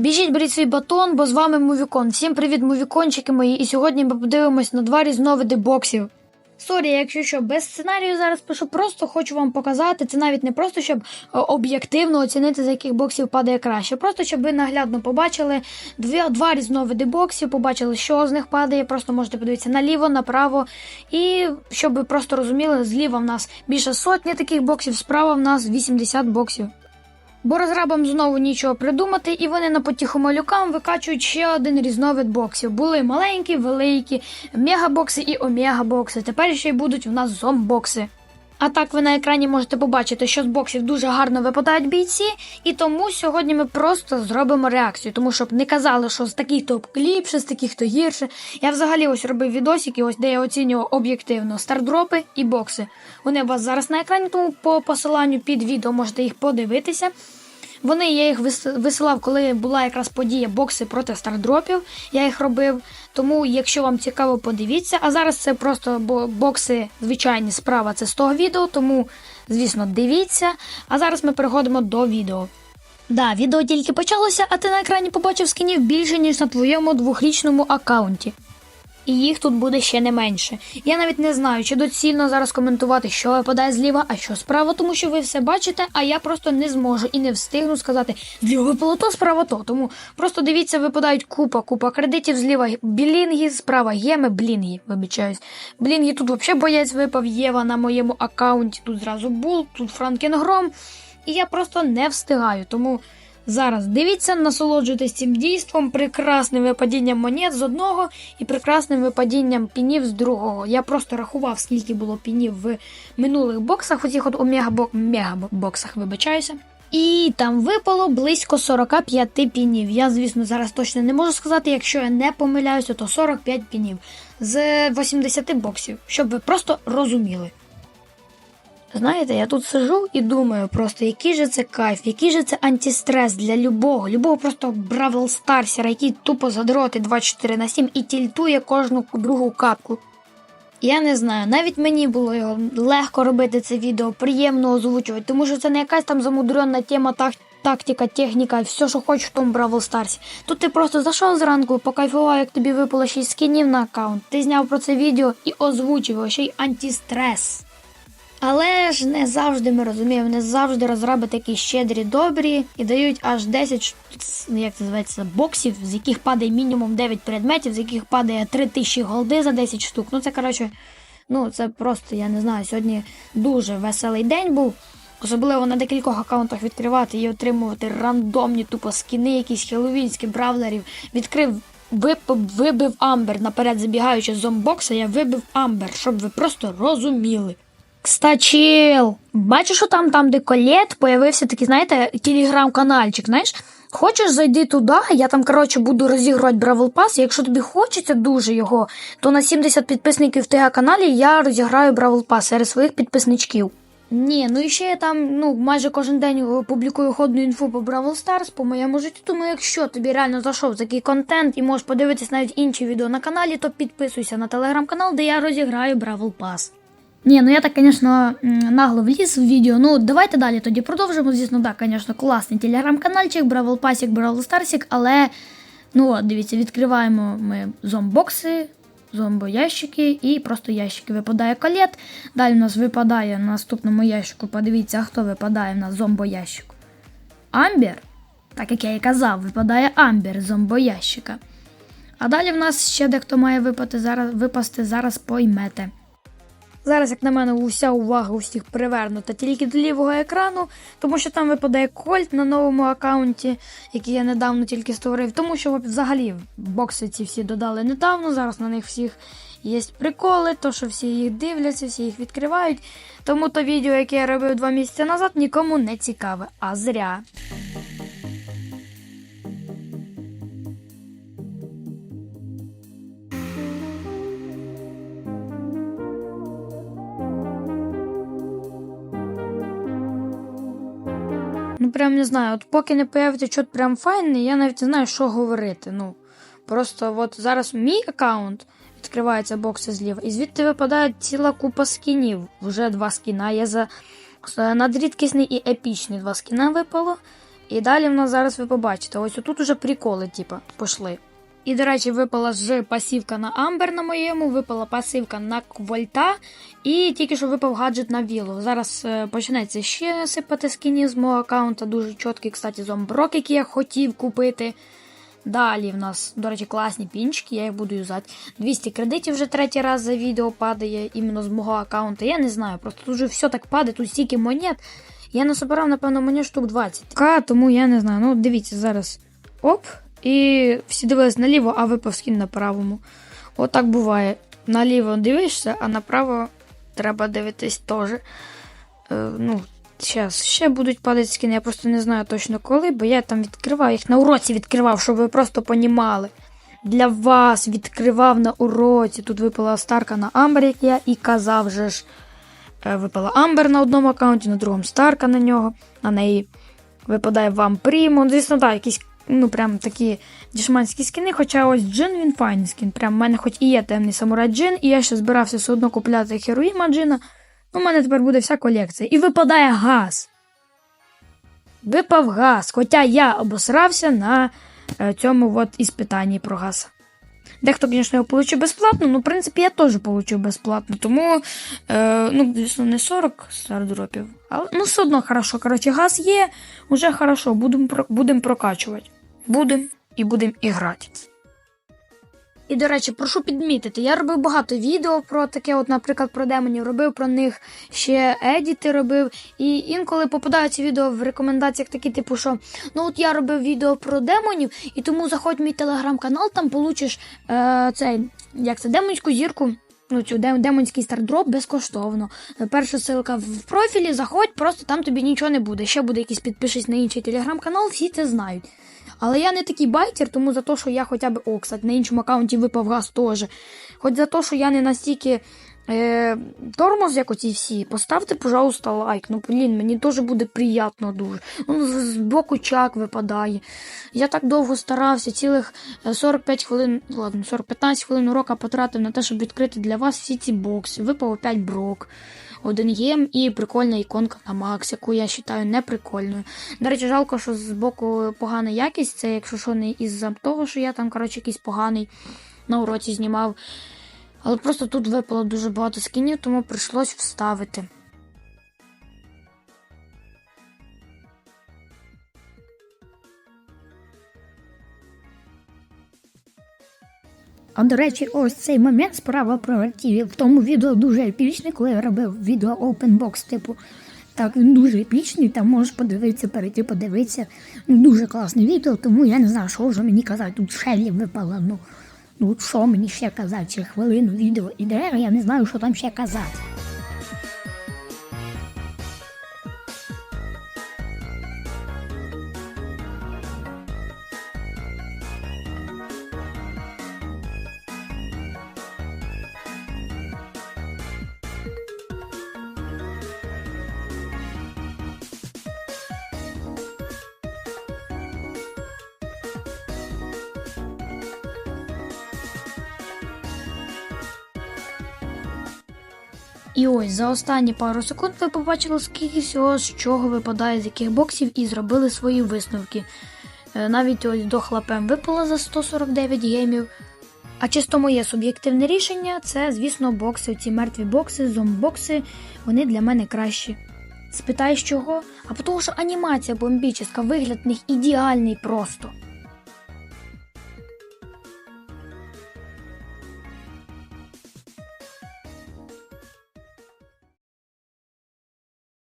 Біжіть, беріть свій батон, бо з вами Мувікон. Всім привіт, мувікончики мої, і сьогодні ми подивимось на два різновиди боксів. Сорі, якщо що, без сценарію зараз пишу, просто хочу вам показати. Це навіть не просто, щоб е, об'єктивно оцінити, з яких боксів падає краще. Просто щоб ви наглядно побачили дві, два різновиди боксів, побачили, що з них падає. Просто можете подивитися наліво, направо. І щоб ви просто розуміли, зліва в нас більше сотні таких боксів, справа в нас 80 боксів. Бо розрабам знову нічого придумати, і вони на потіху малюкам викачують ще один різновид боксів. Були маленькі, великі, мегабокси і омегабокси. Тепер ще й будуть в нас зомбокси. А так ви на екрані можете побачити, що з боксів дуже гарно випадають бійці, і тому сьогодні ми просто зробимо реакцію, тому щоб не казали, що з таких то ліпше, з таких то гірше. Я взагалі ось робив відосики, ось де я оцінював об'єктивно стардропи і бокси. Вони у вас зараз на екрані, тому по посиланню під відео можете їх подивитися. Вони я їх вис- висилав, коли була якраз подія бокси проти стардропів. Я їх робив. Тому, якщо вам цікаво, подивіться. А зараз це просто бокси звичайні справа. Це з того відео, тому, звісно, дивіться. А зараз ми переходимо до відео. Да, відео тільки почалося, а ти на екрані побачив скінів більше, ніж на твоєму двохрічному аккаунті. І їх тут буде ще не менше. Я навіть не знаю, чи доцільно зараз коментувати, що випадає зліва, а що справа, тому що ви все бачите, а я просто не зможу і не встигну сказати зліва випало то, справа то. Тому просто дивіться, випадають купа, купа кредитів зліва білінги, справа єми, блінги, вибачаюсь. Блінги тут взагалі боєць випав Єва на моєму аккаунті. Тут зразу бул, тут Франкенгром. І я просто не встигаю. Тому Зараз дивіться, насолоджуйтесь цим дійством, прекрасним випадінням монет з одного і прекрасним випадінням пінів з другого. Я просто рахував, скільки було пінів в минулих боксах, оцих от омегабок, мегабоксах, вибачаюся. І там випало близько 45 пінів. Я, звісно, зараз точно не можу сказати, якщо я не помиляюся, то 45 пінів з 80 боксів, щоб ви просто розуміли. Знаєте, я тут сижу і думаю просто, який же це кайф, який же це антистрес для любого, любого просто Бравл Старсера, який тупо задроти 24 на 7 і тільтує кожну другу капку. Я не знаю, навіть мені було його легко робити це відео, приємно озвучувати, тому що це не якась там замудрена тема так, тактика, техніка, все, що хочеш в тому Бравл Старсі. Тут ти просто зайшов зранку, покайфував, як тобі випало 6 скінів на аккаунт, ти зняв про це відео і озвучив ще й антистрес. Але ж не завжди ми розуміємо, не завжди розраби такі щедрі, добрі і дають аж 10 як це називається, боксів, з яких падає мінімум 9 предметів, з яких падає 3000 голди за 10 штук. Ну це коротше, ну це просто, я не знаю, сьогодні дуже веселий день був. Особливо на декількох аккаунтах відкривати і отримувати рандомні тупо скіни, якісь хеловінські бравлерів. Відкрив, випив, вибив амбер наперед забігаючи з зомбокса, я вибив амбер, щоб ви просто розуміли. Кстачил, бачиш, що там, там, де колет, появився такий, знаєте, телеграм-канальчик, знаєш? Хочеш зайди туди, я там, коротше, буду розігрувати Бравл Пас. Якщо тобі хочеться дуже його, то на 70 підписників в ТГ каналі я розіграю Бравл Пас серед своїх підписничків. Ні, ну і ще я там ну, майже кожен день е, публікую ходну інфу по Бравл Старс по моєму житті. Тому якщо тобі реально зайшов такий контент і можеш подивитись навіть інші відео на каналі, то підписуйся на телеграм-канал, де я розіграю Бравл Пас. Ні, ну я так, звісно, нагло вліз в відео. Ну, давайте далі тоді продовжимо. Звісно, так, звісно, класний телеграм-канальчик, Бравл Пасік, Бравл Старсік, але ну от, дивіться, відкриваємо ми зомбокси, зомбоящики і просто ящики. Випадає колет. Далі у нас випадає на наступному ящику. Подивіться, хто випадає в нас зомбоящик. Амбер. Так як я і казав, випадає амбер з зомбоящика. А далі в нас ще дехто має випати зараз, випасти, зараз поймете. Зараз, як на мене, уся увага усіх привернута тільки до лівого екрану, тому що там випадає кольт на новому аккаунті, який я недавно тільки створив. Тому що взагалі бокси ці всі додали недавно. Зараз на них всіх є приколи, то що всі їх дивляться, всі їх відкривають. Тому то відео, яке я робив два місяці назад, нікому не цікаве. А зря. Ну, прям не знаю. От поки не появиться щось прям файне, я навіть не знаю, що говорити. Ну, просто от зараз мій аккаунт відкривається бокси зліва, і звідти випадає ціла купа скінів. Вже два скіна. Я за надрідкісний і епічний два скіна випало. І далі в нас зараз ви побачите. Ось тут уже приколи, типа, пішли. І, до речі, випала ж пасівка на Амбер на моєму, випала пасивка на Квольта, і тільки що випав гаджет на Вілу. Зараз е, почнеться ще сипати скіні з мого аккаунта. Дуже чіткий, кстати, зомброк, який я хотів купити. Далі в нас, до речі, класні пінчики, я їх буду юзати. 200 кредитів вже третій раз за відео падає іменно з мого аккаунта. Я не знаю, просто тут вже все так падає, тут стільки монет. Я насобирав, напевно, монет штук 20. К, тому я не знаю. Ну, дивіться, зараз. Оп. І всі дивились наліво, а випав скін на правому. Отак буває. Наліво дивишся, а направо треба дивитись теж. Е, ну, Зараз ще будуть падати скини, я просто не знаю точно коли, бо я там відкривав їх на уроці відкривав, щоб ви просто понімали. Для вас відкривав на уроці. Тут випала старка на Амбер, як я і казав же ж. Е, Випала Амбер на одному аккаунті, на другому старка на нього. На неї випадає вам Прімо. Звісно, так, якісь ну, прям такі дішманські скіни. Хоча ось джин він файний скін. Прям в мене хоч і є темний самурай джин, і я ще збирався все одно купляти Херуїма джина. У мене тепер буде вся колекція. І випадає газ. Випав газ. Хоча я обосрався на е, цьому от іспитанні про газ. Дехто, звісно, його отримав безплатно, ну, в принципі, я теж отримав безплатно. Тому, е, ну, звісно, не 40 стардропів. Але ну, все одно хорошо. Коротше, газ є, уже хорошо, будемо будем прокачувати. Будемо і будемо і грати. І, до речі, прошу підмітити, я робив багато відео про таке, от, наприклад, про демонів, робив про них ще едіти робив. І інколи попадаються відео в рекомендаціях такі, типу, що ну от я робив відео про демонів, і тому заходь в мій телеграм-канал, там получиш е, цей, як це, демонську зірку. Ну, цю демонський стардроп безкоштовно. Перша ссылка в профілі, заходь, просто там тобі нічого не буде. Ще буде якийсь підпишись на інший телеграм-канал, всі це знають. Але я не такий байтер, тому за те, що я хоча б о, на іншому аккаунті випав газ теж. Хоч за те, що я не настільки е, тормоз, як оці всі, поставте, пожалуйста, лайк. Ну, блін, мені теж буде приємно дуже. Ну, з боку чак випадає. Я так довго старався, цілих 45 хвилин, ладно, 40-15 хвилин урока потратив на те, щоб відкрити для вас всі ці бокси. Випав опять брок один єм і прикольна іконка на Макс, яку я вважаю неприкольною. До речі, жалко, що з боку погана якість, це якщо що не із-за того, що я там, коротше, якийсь поганий на уроці знімав. Але просто тут випало дуже багато скінів, тому прийшлось вставити. А до речі, ось цей момент справа про артів. В тому відео дуже епічний, коли я робив відео Openbox, типу. Так, він дуже епічний, там можеш подивитися, перейти, подивитися. Дуже класне відео, тому я не знаю, що вже мені казати. Тут шелі випало. Ну, ну що мені ще казати? Чи хвилину відео дерева? я не знаю, що там ще казати. І ось за останні пару секунд ви побачили, скільки всього з чого випадає з яких боксів, і зробили свої висновки. Е, Навіть ось до хлапем випало за 149 геймів. А чисто моє суб'єктивне рішення це, звісно, бокси, ці мертві бокси, зомбокси, вони для мене кращі. Спитаєш чого? А тому що анімація бомбічна, вигляд в них ідеальний просто.